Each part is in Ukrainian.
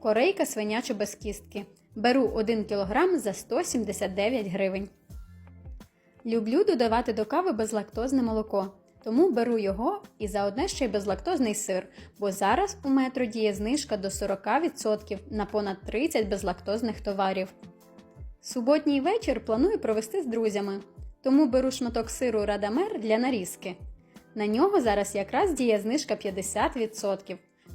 корейка свиняча без кістки. Беру 1 кг за 179 гривень. Люблю додавати до кави безлактозне молоко, тому беру його і заодне ще й безлактозний сир, бо зараз у метро діє знижка до 40% на понад 30 безлактозних товарів. Суботній вечір планую провести з друзями, тому беру шматок сиру Радамер для нарізки. На нього зараз якраз діє знижка 50%,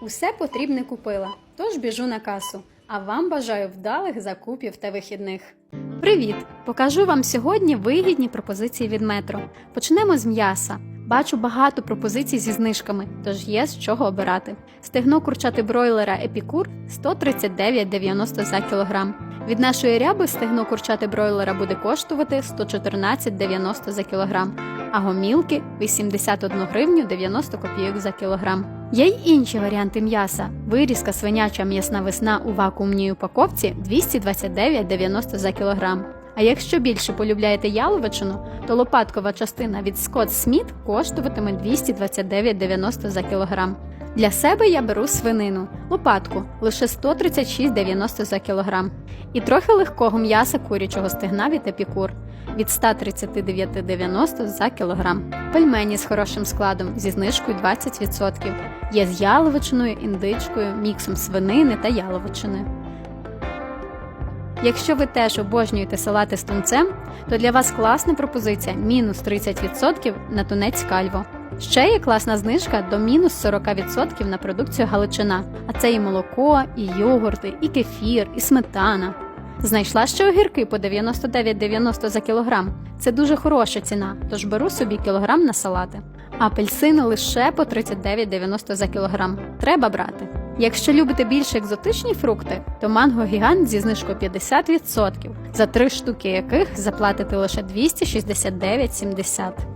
Усе потрібне купила, тож біжу на касу. А вам бажаю вдалих закупів та вихідних. Привіт! Покажу вам сьогодні вигідні пропозиції від метро. Почнемо з м'яса. Бачу багато пропозицій зі знижками, тож є з чого обирати. Стегно курчати бройлера Епікур 139,90 за кілограм. Від нашої ряби стегно курчати бройлера буде коштувати 114,90 за кілограм, а гомілки 81 гривню 90 копійок за кілограм. Є й інші варіанти м'яса. Вирізка свиняча м'ясна весна у вакуумній упаковці 229,90 за кілограм. А якщо більше полюбляєте яловичину, то лопаткова частина від Scott Smith коштуватиме 229,90 за кілограм. Для себе я беру свинину, лопатку лише 136,90 за кілограм. І трохи легкого м'яса курячого стегна від епікур від 139,90 за кілограм. Пельмені з хорошим складом зі знижкою 20%. Є з яловичиною, індичкою, міксом свинини та яловичини. Якщо ви теж обожнюєте салати з тунцем, то для вас класна пропозиція мінус 30% на тунець кальво. Ще є класна знижка до мінус 40% на продукцію Галичина, а це і молоко, і йогурти, і кефір, і сметана. Знайшла ще огірки по 99,90 за кілограм. Це дуже хороша ціна, тож беру собі кілограм на салати. Апельсини лише по 39,90 за кілограм. Треба брати. Якщо любите більш екзотичні фрукти, то манго гігант зі знижкою 50%, за три штуки яких заплатите лише 269,70.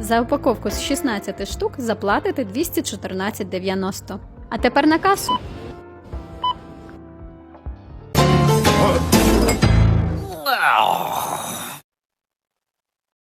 За упаковку з 16 штук заплатите 214,90. А тепер на касу.